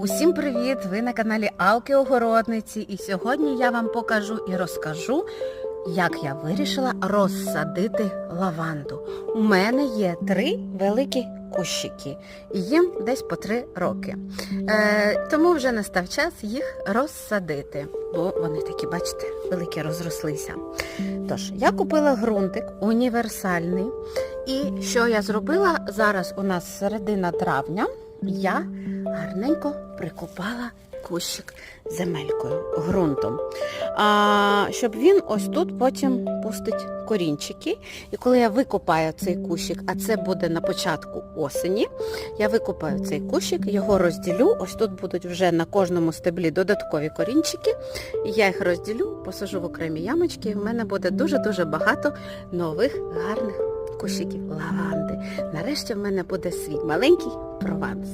Усім привіт! Ви на каналі Алки Огородниці і сьогодні я вам покажу і розкажу, як я вирішила розсадити лаванду. У мене є три великі кущики, і їм десь по три роки. Е, тому вже настав час їх розсадити, бо вони такі, бачите, великі розрослися. Тож, я купила ґрунтик універсальний. І що я зробила? Зараз у нас середина травня. Я гарненько прикопала кущик земелькою, ґрунтом. А, щоб він ось тут потім пустить корінчики. І коли я викопаю цей кущик, а це буде на початку осені, я викопаю цей кущик, його розділю. Ось тут будуть вже на кожному стеблі додаткові корінчики. І я їх розділю, посажу в окремі ямочки. і в мене буде дуже-дуже багато нових гарних кущиків лаванди. Нарешті в мене буде свій маленький прованс.